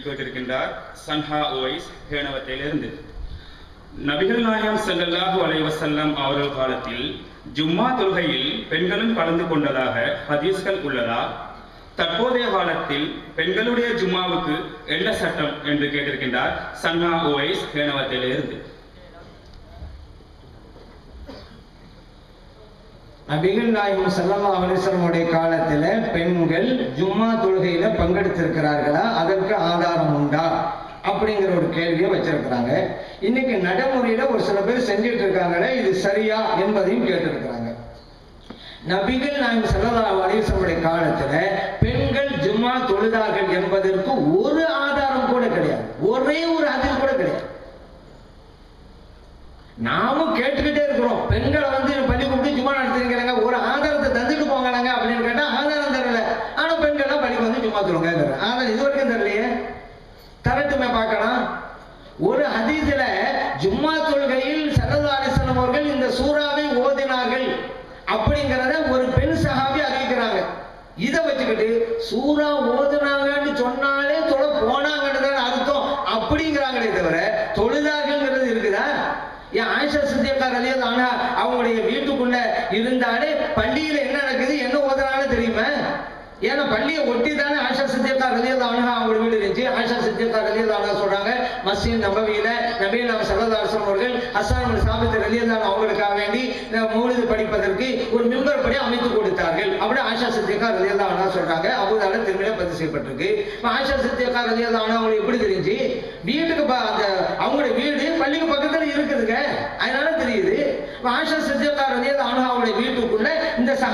கேட்டிருக்கின்றார் சன்ஹா ஓய்ஸ் ஹேனவத்திலிருந்து நபிகள் நாயகம் செல்லல்லாஹு அலைஹி அவர்கள் காலத்தில் ஜும்மா தொழுகையில் பெண்களும் கலந்து கொண்டதாக ஹதீஸ்கள் உள்ளதா? தற்போதைய காலத்தில் பெண்களுடைய ஜும்மாவுக்கு என்ன சட்டம் என்று கேட்டிருக்கின்றார் சன்ஹா ஓய்ஸ் ஹேனவத்திலிருந்து நபிகள் நாயகம் சல்லா அலைஹி வஸல்லமுடைய காலத்துல பெண்கள் ஜும்மா தொழுகையில பங்கெடுத்திருக்கிறார்களா? அதற்கு ஆதாரம் உண்டா? அப்படிங்கிற ஒரு கேள்வியை வச்சிருக்கிறாங்க. இன்னைக்கு நடைமுறையில ஒரு சில பேர் செஞ்சுட்டு இருக்காங்களே இது சரியா என்பதையும் கேட்டிருக்கிறாங்க. நபிகள் நாயகம் சல்லா அலைஹி வஸல்லமுடைய காலத்துல பெண்கள் ஜும்மா தொழுதார்கள் என்பதற்கு ஒரு ஆதாரம் கூட கிடையாது. ஒரே ஒரு அதில் கூட கிடையாது. நாமும் கேட்டுக்கிட்டு இருக்கிறோம் பெண்களை வந்து பள்ளி கூப்பிட்டு சும்மா நடத்திருக்கிறாங்க ஒரு ஆதாரத்தை தந்துட்டு போங்களாங்க அப்படின்னு கேட்டா ஆதாரம் தரல ஆனா பெண்கள்லாம் பள்ளிக்கு வந்து சும்மா சொல்லுங்க ஆதாரம் இது வரைக்கும் தரலையே தரட்டுமே பார்க்கலாம் ஒரு ஹதீஸ்ல ஜும்மா தொழுகையில் அவர்கள் இந்த சூறாவை ஓதினார்கள் அப்படிங்கிறத ஒரு பெண் சகாபி அறிவிக்கிறாங்க. இதை வச்சுக்கிட்டு சூறா ஓதுனாங்கன்னு சொன்னாலே தொழ போனாங்கன்னு தான் அர்த்தம். அப்படிங்கிறாங்களே தவிர தொழுதார்கள்ங்கிறது இருக்குதா? ஏன் ஆயிஷா சித்தியக்கா ரலியது ஆனா அவங்களுடைய வீட்டுக்குள்ள இருந்தாலே பள்ளியில என்ன நடக்குது என்ன ஓதுறாங்கன்னு தெரியுமா? ஏன்னா பள்ளியை ஒட்டி தானே ஆஷா சித்தியக்கா ரலியல் ஆனா அவங்க வீடு இருந்துச்சு. ஆயிஷா சித்தியக்கா ரலியது சொல்றாங்க மஸ்ஜித் நபவியில நபீ நாம் சரதாசன் அவர்கள் ஹஸ்ஸான் பின் சாபித் அவங்களுக்காக வேண்டி இந்த மௌலிது படிப்பதற்கு ஒரு மிம்பர் படி அமைத்து கொடுத்தார்கள். அப்படி ஆயிஷா சித்தியக்கா ரலியது ஆனா சொல்றாங்க. அபுதால திருமணம் பதிவு செய்யப்பட்டிருக்கு. இப்ப ஆயிஷா சித்தியக்கா ரலியது ஆனா அவங்களுக்கு எப்படி தெரிஞ்சு வீட்டுக்கு ப- அந்த அவங்களுடைய வீடு பள்ளிக்கு பக்கத்துல இருக்குதுங்க. அதனால தெரியுது. ஆஷா ஆயிஷா சித்தியக்கா ரலியது ஆனா அவங்களுடைய வீடு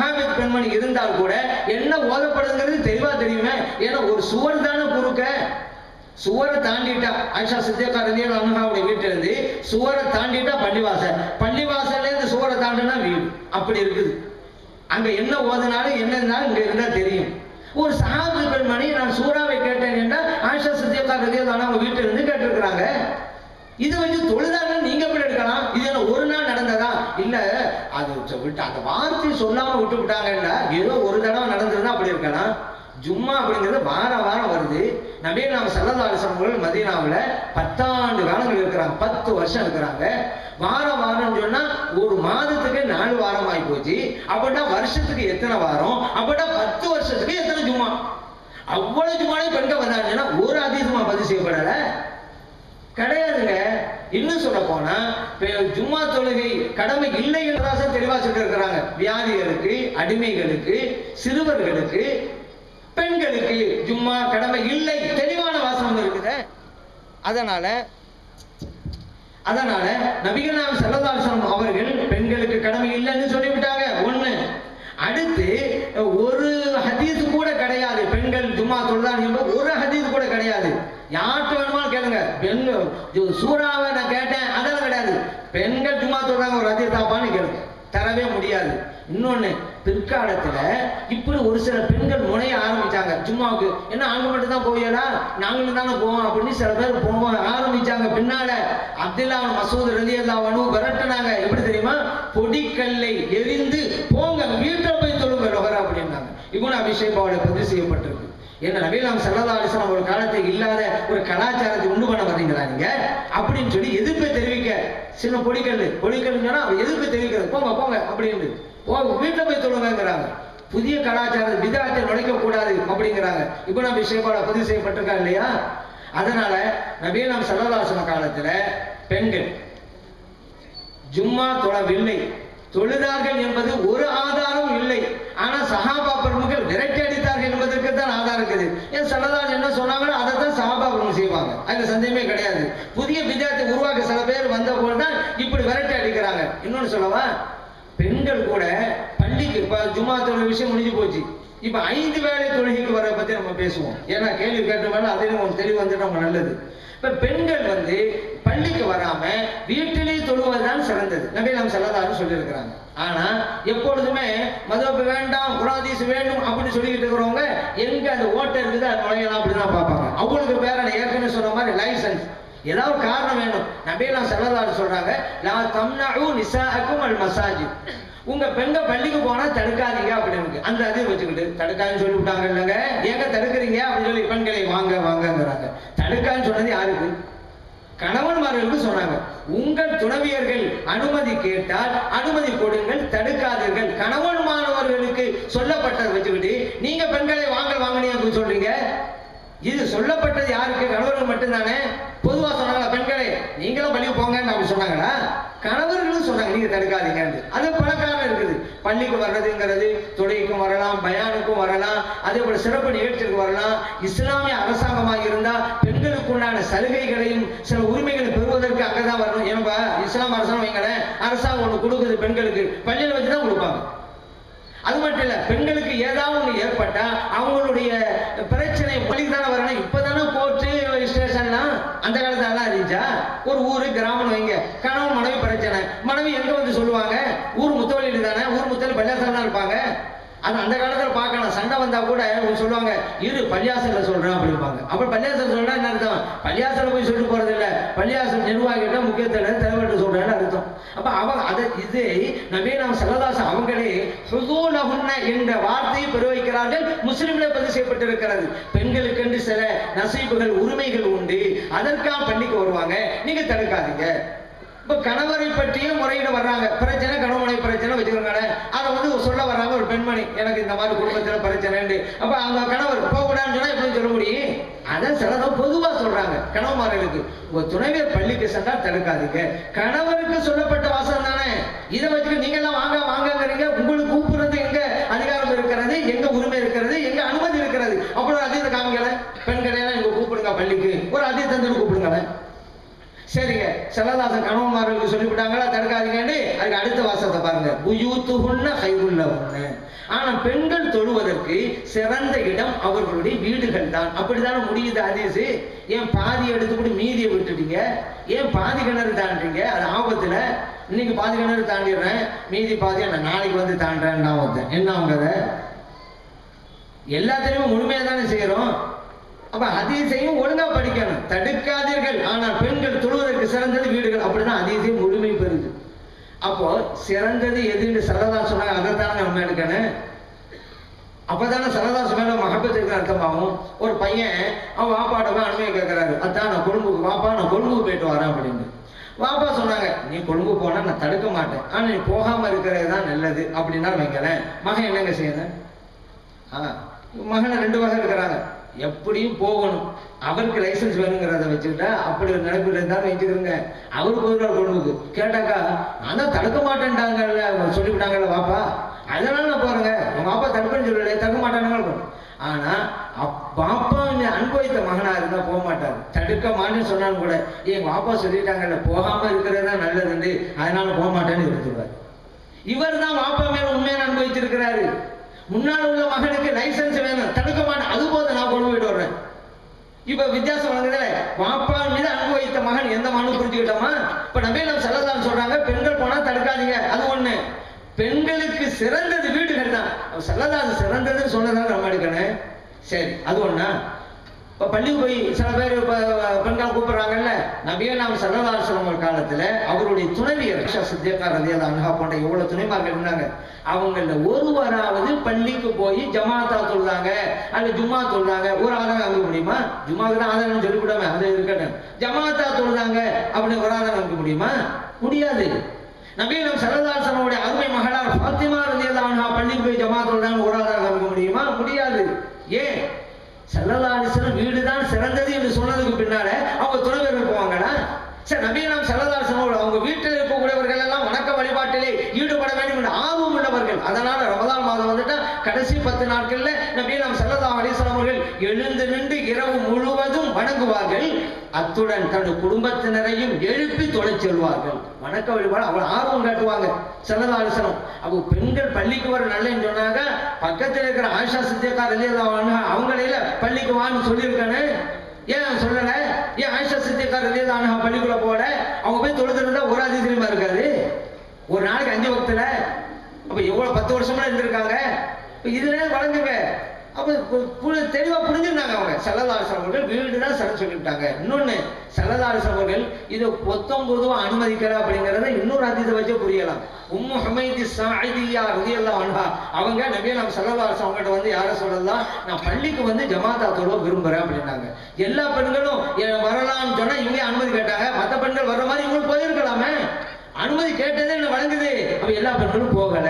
இந்த பெண்மணி இருந்தால் கூட என்ன ஓதப்படுதுங்கிறது தெளிவா தெரியுமே. ஏன்னா ஒரு சுவர் தானே குறுக்க. சுவரை தாண்டிட்டா ஆயிஷா சித்தியக்கா ரலியது அனுகாவுடைய வீட்டுல இருந்து சுவரை தாண்டிட்டா பள்ளிவாசல். பள்ளிவாசல்ல இருந்து சுவரை தாண்டினா வீடு. அப்படி இருக்குது. அங்க என்ன ஓதுனாலும் என்ன இருந்தாலும் இங்க இருந்தா தெரியும். ஒரு சஹாபி பெண்மணி நான் சூறாவை கேட்டேன் என்றால் ஆயிஷா சித்தியக்கா ரலியது அவங்க வீட்டுல இருந்து கேட்டிருக்கிறாங்க. இது வச்சு தொழுதாங்க நீங்க எப்படி எடுக்கலாம்? இது ஒரு நாள் இல்லை அது விட்டு அந்த வார்த்தை சொல்லாமல் விட்டு விட்டாங்கல்ல ஏதோ ஒரு தடவை நடந்திருந்தா அப்படி இருக்கலாம் ஜும்மா அப்படிங்கிறது வார வாரம் வருது. நபீர் நாம சல்லதாரிசனங்கள் மதீனாவுல பத்தாண்டு காலங்கள் இருக்கிறாங்க. பத்து வருஷம் இருக்கிறாங்க. வாரம் வாரம்னு சொன்னா ஒரு மாதத்துக்கு நாலு வாரம் ஆகி போச்சு அப்படின்னா வருஷத்துக்கு எத்தனை வாரம்? அப்படின்னா பத்து வருஷத்துக்கு எத்தனை ஜும்மா? அவ்வளவு ஜும்மாலே பெண்கள் வந்தாங்கன்னா ஒரு அதிகமா பதிவு செய்யப்படல. கிடையாதுங்க. இன்னும் சொல்ல போனா ஜும்மா தொழுகை கடமை இல்லை என்றாசம் தெளிவா சொல்லியிருக்கிறாங்க வியாதிகளுக்கு அடிமைகளுக்கு சிறுவர்களுக்கு பெண்களுக்கு ஜும்மா கடமை இல்லை. தெளிவான வாசகம் இருக்குது. அதனால அதனால நபிகள் நாம் செல்லதாசனம் அவர்கள் பெண்களுக்கு கடமை இல்லைன்னு சொல்லிவிட்டாங்க. ஒண்ணு. அடுத்து ஒரு ஹதீஸ் கூட கிடையாது. பெண்கள் ஜும்மா தொழுதான் ஒரு ஹதீஸ் கூட கிடையாது. யார்கிட்ட கேளுங்க பெண் சூறாவை நான் கேட்டேன் அதெல்லாம் கிடையாது. பெண்கள் சும்மா சொல்றாங்க ஒரு ஹதீஸ் தாப்பான்னு கேளுங்க தரவே முடியாது. இன்னொன்னு பிற்காலத்துல இப்படி ஒரு சில பெண்கள் முனைய ஆரம்பிச்சாங்க. சும்மாவுக்கு என்ன ஆண்கள் மட்டும் தான் போவியடா? நாங்களும் தானே போவோம் அப்படின்னு சில பேர் போவோம் ஆரம்பிச்சாங்க. பின்னால அப்துல்லா மசூத் ரதி அல்லா வனு விரட்டுனாங்க. எப்படி தெரியுமா? பொடிக்கல்லை எரிந்து போங்க வீட்டில் போய் தொழுங்க லொகரா அப்படின்னாங்க. இவனு அபிஷேகாவோட பதிவு செய்யப்பட்டிருக்கு. என்ன நவீனம் சல்லா அலிஸ்லாம் ஒரு காலத்தில் இல்லாத ஒரு கலாச்சாரத்தை உண்டு பண்ண வர்றீங்களா நீங்க? அப்படின்னு சொல்லி எதிர்ப்பை தெரிவிக்க. சின்ன பொடிக்கல் பொடிக்கல்னா சொன்னா அவன் எதிர்ப்பு தெரிவிக்கிறது. போங்க போங்க அப்படின்னு போங்க வீட்டில் போய் சொல்லுங்கிறாங்க புதிய கலாச்சாரம் விதாத்தை நுழைக்க கூடாது அப்படிங்கிறாங்க. இப்போ நம்ம விஷயப்பாட பதிவு செய்யப்பட்டிருக்கா இல்லையா? அதனால நவீனம் செல்லதாசன காலத்துல பெண்கள் ஜும்மா தொழவில்லை தொழுதார்கள் என்பது ஒரு ஆதாரம் இல்லை. ஆனா சகாபா பெருமக்கள் விரட்டி அடித்த இருக்குது என்ன சொன்னாங்களோ அதை தான் சஹாபா பெருமக்கள் செய்வாங்க. அதுல சந்தேகமே கிடையாது. புதிய விதத்தை உருவாக்க சில பேர் வந்த போது தான் இப்படி விரட்டி அடிக்கிறாங்க. இன்னொன்னு சொல்லவா? பெண்கள் கூட பள்ளிக்கு இப்ப ஜும்மா தொழில் விஷயம் முடிஞ்சு போச்சு. இப்ப ஐந்து வேலை தொழுகைக்கு வர பத்தி நம்ம பேசுவோம். ஏன்னா கேள்வி கேட்ட அதுலேயும் அதிலும் ஒரு தெளிவு வந்துட்டு நம்ம நல்லது. இப்ப பெண்கள் வந்து பள்ளிக்கு வராம வீட்டிலே தொழுவதுதான் சிறந்தது. நபி நாம் செல்லதாரு சொல்லியிருக்கிறாங்க. ஆனா எப்பொழுதுமே மதப்பு வேண்டாம் குராதீஸ் வேண்டும் அப்படின்னு சொல்லிக்கிட்டு இருக்கிறவங்க எங்க அந்த ஓட்டை இருக்குது அது நுழையலாம் அப்படிதான் பார்ப்பாங்க. அவங்களுக்கு பேர ஏற்கனவே சொன்ன மாதிரி லைசன்ஸ். ஏதாவது ஒரு காரணம் வேணும். நபிலாம் செல்லதாரு சொல்றாங்க லா தம்னஉ நிசாக்கும் அல் மசாஜித் உங்க பெண்கள் பள்ளிக்கு போனா தடுக்காதீங்க அப்படின்னு அந்த அது வச்சுக்கிட்டு தடுக்காதுன்னு சொல்லி விட்டாங்க இல்லைங்க. ஏங்க தடுக்கிறீங்க? அப்படின்னு சொல்லி பெண்களை வாங்க வாங்கங்கிறாங்க. தடுக்கான்னு சொன்னது யாருக்கு? கணவன்மார்களுக்கு சொன்னாங்க உங்கள் துணவியர்கள் அனுமதி கேட்டால் அனுமதி கொடுங்கள் தடுக்காதீர்கள். கணவன் மாணவர்களுக்கு சொல்லப்பட்டதை வச்சுக்கிட்டு நீங்க பெண்களை வாங்க வாங்கினீங்க சொல்றீங்க. இது சொல்லப்பட்டது யாருக்கு? கணவர்கள் மட்டும்தானே. பொதுவா சொன்னாங்களா பெண்களே நீங்களும் பள்ளிக்கு போங்கன்னு அப்படி சொன்னாங்களா? கணவர்களும் சொன்னாங்க நீங்க தடுக்காதீங்கன்னு. அது பல காரணம் இருக்குது. பள்ளிக்கு வர்றதுங்கிறது தொடைக்கும் வரலாம் பயானுக்கும் வரலாம் அதே போல சிறப்பு நிகழ்ச்சிக்கு வரலாம். இஸ்லாமிய அரசாங்கமாக இருந்தா பெண்களுக்கு உண்டான சலுகைகளையும் சில உரிமைகளை பெறுவதற்கு அங்கதான் வரணும். ஏன்பா இஸ்லாம் அரசாங்கம் வைங்களேன் அரசாங்கம் ஒண்ணு கொடுக்குது பெண்களுக்கு பள்ளியில் வச்சு தான் கொடுப்பாங்க. அது மட்டும் இல்ல பெண்களுக்கு ஏதாவது ஒண்ணு ஏற்பட்டா அவங்களுடைய பிரச்சனை பள்ளிக்கு தானே வரணும் இப்பதானே கோர்ட்டு ஸ்டேஷன்லாம் அந்த காலத்துல எல்லாம் இருந்துச்சா ஒரு ஊரு கிராமம் வைங்க கணவன் மனைவி பிரச்சனை மனைவி எங்க வந்து சொல்லுவாங்க ஊர் முத்தவழியில் தானே ஊர் முத்தவழி பள்ளியாசல் தான் இருப்பாங்க அது அந்த காலத்துல பார்க்கலாம் சண்டை வந்தா கூட அவங்க சொல்லுவாங்க இரு பள்ளியாசல சொல்றேன் அப்படிம்பாங்க. அப்புறம் பள்ளியாசல் சொல்றா என்ன அர்த்தம்? பள்ளியாசல்ல போய் சொல்லிட்டு போறது இல்ல. பள்ளியாசல் நிர்வாகிகிட்ட முக்கியத்தில் தலைவர்கிட்ட சொல்றேன்னு அர்த்தம். அப்ப அவங்க அதை இது நவீன நாம் செல்லதாசன் அவங்களே சுதூலகுன்ன என்ற வார்த்தையை பெருவைக்கிறார்கள் முஸ்லிம்களை பதிவு செய்யப்பட்டிருக்கிறது. பெண்களுக்கென்று சில நசீபுகள் உரிமைகள் உண்டு. அதற்காக பண்ணிக்கு வருவாங்க. நீங்க தடுக்காதீங்க. இப்போ கணவரை பற்றியும் முறையிட வர்றாங்க. பிரச்சனை கணவனை பிரச்சனை வச்சுக்கிறாங்க அதை வந்து சொல்ல வர்றாங்க ஒரு பெண்மணி. எனக்கு இந்த மாதிரி குடும்பத்தில் பிரச்சனைண்டு. அப்ப அவங்க கணவர் போகக்கூடாதுன்னு சொன்னா எப்படி சொல்ல முடியும்? அதை சிலதான் பொதுவா சொல்றாங்க கணவன்மார்களுக்கு. உங்கள் துணைவியர் பள்ளிக்கு சென்றால் தடுக்காதீங்க. கணவருக்கு சொல்லப்பட்ட வாசகம் தானே? இதை வச்சுட்டு நீங்க எல்லாம் வாங்க வாங்கங்கிறீங்க. உங்களுக்கு கூப்பிடுறது எங்க அதிகாரம் இருக்கிறது எங்க உரிமை இருக்கிறது எங்க அனுமதி இருக்கிறது அப்புறம் அதீத காமிக்கல பெண்களை எல்லாம் இங்க கூப்பிடுங்க பள்ளிக்கு ஒரு அதீத தந்துட்டு கூப்பிடுங்களேன் சரிங்க. செல்லதாசன் கணவன்மார்களுக்கு சொல்லிவிட்டாங்களா? தடுக்காதீங்கன்னு அதுக்கு அடுத்த வாசத்தை பாருங்க. உயூத்துகுன்ன கைகுள்ளவுன்னு ஆனா பெண்கள் தொழுவதற்கு சிறந்த இடம் அவர்களுடைய வீடுகள் தான். அப்படித்தானே முடியுது அதீசு ஏன் பாதி எடுத்துக்கிட்டு மீதியை விட்டுட்டீங்க? ஏன் பாதி கிணறு தாண்டுறீங்க? அது ஆபத்துல. இன்னைக்கு பாதி கிணறு தாண்டிடுறேன். மீதி பாதி நான் நாளைக்கு வந்து தாண்டேன் நான் என்ன அவங்க அதை எல்லாத்திலையுமே முழுமையா தானே செய்யறோம் அப்ப அதிசயம் ஒழுங்கா படிக்கணும். தடுக்காதீர்கள். ஆனால் பெண்கள் தொழுவதற்கு சிறந்தது வீடுகள். அப்படிதான் அதிசயம் முழுமை பெறுது. அப்போ சிறந்தது எதுன்னு சரதா சொன்னாங்க அதைத்தானே நம்ம எடுக்கணும் அப்பதானே சரதாசு மேல மகப்பத்து இருக்கிற அர்த்தமாகும் ஒரு பையன் அவன் வாப்பாடமா போய் அனுமதி கேட்கிறாரு. அதான் நான் கொழும்புக்கு வாப்பா நான் கொழும்புக்கு போயிட்டு வரேன் அப்படின்னு. வாப்பா சொன்னாங்க நீ கொழும்பு போனா நான் தடுக்க மாட்டேன். ஆனா நீ போகாம இருக்கிறது தான் நல்லது. அப்படின்னா வைக்கிறேன் மகன் என்னங்க செய்யறேன் ஆ, மகனை ரெண்டு வகை இருக்கிறாங்க. எப்படியும் போகணும். அவருக்கு லைசன்ஸ் வேணுங்கிறத வச்சுக்கிட்டா அப்படி ஒரு நினைப்பு இருந்தாலும் வச்சுக்கிறோங்க அவர் போயிடுவார் கொழும்புக்கு கேட்டாக்கா நான் தான் தடுக்க மாட்டேன்ட்டாங்கல்ல. சொல்லிவிட்டாங்கல்ல வாப்பா அதனால நான் போறேங்க. உங்க பாப்பா தடுப்பேன்னு சொல்லல தடுக்க மாட்டானுங்க. ஆனா அப்~ பாப்பா அனுபவித்த மகனா இருந்தா போக மாட்டாரு. தடுக்க மாட்டேன்னு சொன்னாலும் கூட என் பாப்பா சொல்லிட்டாங்கல்ல போகாம இருக்கிறது தான் நல்லதுண்டு. அதனால போக மாட்டேன்னு இருந்துருவாரு இவர் தான் வாப்பா மேல உண்மையான அனுபவிச்சிருக்கிறாரு முன்னால் உள்ள மகனுக்கு லைசன்ஸ் வேணும். தடுக்க மாட்டேன். அது போது நான் கொண்டு போயிட்டு வர்றேன். இப்ப வித்தியாசம் வழங்குதுல வாப்பா மீது அனுபவித்த மகன் எந்த மகனும் புரிஞ்சுக்கிட்டோமா? இப்ப நம்ம செல்லதான் சொல்றாங்க பெண்கள் போனா தடுக்காதீங்க. அது ஒண்ணு. பெண்களுக்கு சிறந்தது வீடுகள் தான். செல்லதாது சிறந்ததுன்னு சொன்னதால நம்ம எடுக்கணும். சரி அது ஒண்ணா? இப்ப பள்ளிக்கு போய் சில பேர் இப்போ பெண்கள் கூப்பிடுறாங்கல்ல நபியே நாம் சல்லதாசனம் காலத்தில் காலத்துல அவருடைய துணைவியர் ஆயிஷா சித்தியக்கா ரலியல்லாஹு அன்ஹா போன்ற எவ்வளோ துணைமார்கள் இருந்தாங்க. அவங்கள ஒருவராவது பள்ளிக்கு போய் ஜமாத்தா சொல்றாங்க அல்ல ஜும்மா சொல்றாங்க. ஒரு ஆதாரம் அமைக்க முடியுமா? ஜும்மாவுக்கு தான் ஆதாரம் சொல்லிவிடாம அது இருக்கட்டும். ஜமாத்தா சொல்றாங்க அப்படின்னு ஒரு ஆதாரம் அமைக்க முடியுமா? முடியாது. நபீனம் சரதாசனுடைய அருமை மகளார் பாத்திமா ரலியல்லாஹு அன்ஹா பள்ளிக்கு போய் ஜமாத் சொல்றாங்க ஒரு ஆதாரம் அமைக்க முடியுமா? முடியாது ஏன் செல்லதாரிசனம் வீடு தான் சிறந்தது என்று சொன்னதுக்கு பின்னால அவங்க துணைவர்கள் போவாங்கடா. சரி நபீனம் செல்லதாரிசனோட அவங்க வீட்டில் இருக்கக்கூடியவர்கள் எல்லாம் வணக்க வழிபாட்டிலே ஈடுபட வேண்டும் என்ற ஆர்வம் உள்ளவர்கள். அதனால ரமதான் மாதம் வந்துட்டா கடைசி பத்து நாட்கள்ல நபீனம் செல்லதா அலிஸ்லாம் அவர்கள் எழுந்து நின்று இரவு முழுவதும் வணங்குவார்கள். அத்துடன் தன் குடும்பத்தினரையும் எழுப்பி தொலை செல்வார்கள். வணக்க வழிபாடு அவ்வளவு ஆர்வம் காட்டுவாங்க. செல்லதா அலிஸ்லாம் அவங்க பெண்கள் பள்ளிக்கு வர நல்லன்னு சொன்னாங்க பக்கத்தில் இருக்கிற ஆஷா சித்தியக்கார் ரலியல்லாஹு அவங்களையில பள்ளிக்கு வான்னு சொல்லியிருக்கானே. ஏன் சொல்லல? ஏன் ஆயிஷா சித்தியக்கா ரலியல்லாஹு அன்ஹா பள்ளிக்குள்ள போட அவங்க போய் தொழுதுருந்தா ஒரு அதிசயமா இருக்காது. ஒரு நாளைக்கு அஞ்சு வக்துல அப்ப எவ்வளவு பத்து வருஷமா இருந்திருக்காங்க? இதுல வழங்குங்க அப்ப தெளிவா புரிஞ்சிருந்தாங்க அவங்க. செல்லதாரசன் அவர்கள் வீடுதான் சட சொல்லிவிட்டாங்க. இன்னொன்னு செல்லதாரசன் அவர்கள் இதை பொத்தம் அனுமதிக்கிற அனுமதிக்கல அப்படிங்கறத இன்னொரு அதித வச்சு புரியலாம். உம்மு ஹமைதி சாயிதியா ரதியெல்லாம் அன்ஹா. அவங்க நபியே நம்ம செல்லதாரசன் அவங்ககிட்ட வந்து யார சொல்லலாம் நான் பள்ளிக்கு வந்து ஜமாதா தொழுவ விரும்புறேன் அப்படின்னாங்க. எல்லா பெண்களும் வரலாம்னு சொன்னா இவங்க அனுமதி கேட்டாங்க. மத்த பெண்கள் வர்ற மாதிரி இவங்களும் போயிருக்கலாமே. அனுமதி கேட்டதே என்ன வழங்குது? அப்ப எல்லா பெண்களும் போகல.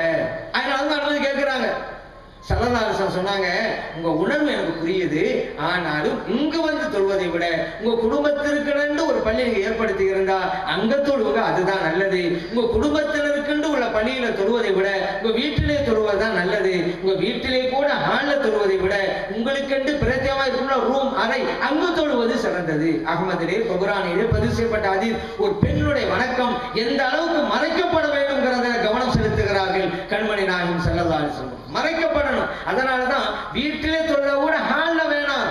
அதனால தான் அனுமதி கேட்கிறாங்க சல்லதாரசன் சொன்னாங்க உங்க உணர்வு எனக்கு புரியுது ஆனாலும் இங்க வந்து தொழுவதை விட உங்க குடும்பத்திற்குன்னு ஒரு பள்ளி நீங்க ஏற்படுத்தி இருந்தா அங்க தொழுவுங்க அதுதான் நல்லது. உங்க குடும்பத்தினருக்குன்னு உள்ள பள்ளியில தொழுவதை விட உங்க வீட்டிலே தொழுவதுதான் நல்லது. உங்க வீட்டிலே கூட ஹால்ல தொழுவதை விட உங்களுக்கென்று பிரத்யமா இருக்குள்ள ரூம் அறை அங்கு தொழுவது சிறந்தது. அகமதிலே பகுரானிலே பதிவு செய்யப்பட்ட அதில் ஒரு பெண்ணுடைய வணக்கம் எந்த அளவுக்கு மறைக்கப்பட அதனாலதான் வீட்டிலே தொழுத கூட ஹால்ல வேணாம்.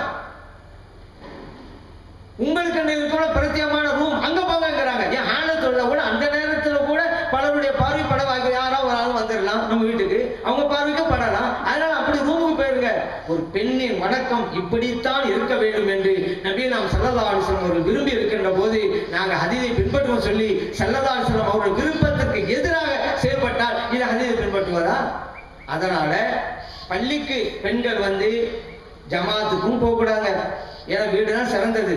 உங்களுக்கு இருக்கிற பிரத்தியமான ரூம் அங்க போங்கங்கிறாங்க. ஏன் ஹால்ல தொழுத கூட அந்த நேரத்துல கூட பலருடைய பார்வை படவாக யாரோ ஒரு ஆள் வந்துடலாம் நம்ம வீட்டுக்கு. அவங்க பார்வைக்கு படலாம். அதனால அப்படி ரூமுக்கு போயிருங்க. ஒரு பெண்ணின் வணக்கம் இப்படித்தான் இருக்க வேண்டும் என்று நபி நாம் சல்லல்லா அலிஸ்லாம் அவர்கள் விரும்பி இருக்கின்ற போது நாங்கள் அதிதை பின்பற்றுவோம் சொல்லி சல்லல்லா அலிஸ்லாம் அவர்கள் விருப்பத்திற்கு எதிராக செயல்பட்டால் இது அதிதை பின்பற்றுவதா? அதனால பள்ளிக்கு பெண்கள் வந்து ஜமாத்துக்கும் போகக்கூடாது. ஏன்னா வீடு தான் சிறந்தது.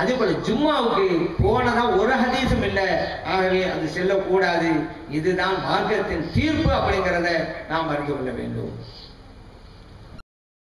அதே போல ஜும்மாவுக்கு போனதா ஒரு ஹதீஸும் இல்லை. ஆகவே அது செல்லக்கூடாது. இதுதான் மார்க்கத்தின் தீர்ப்பு அப்படிங்கிறத நாம் அறிந்து கொள்ள வேண்டும்.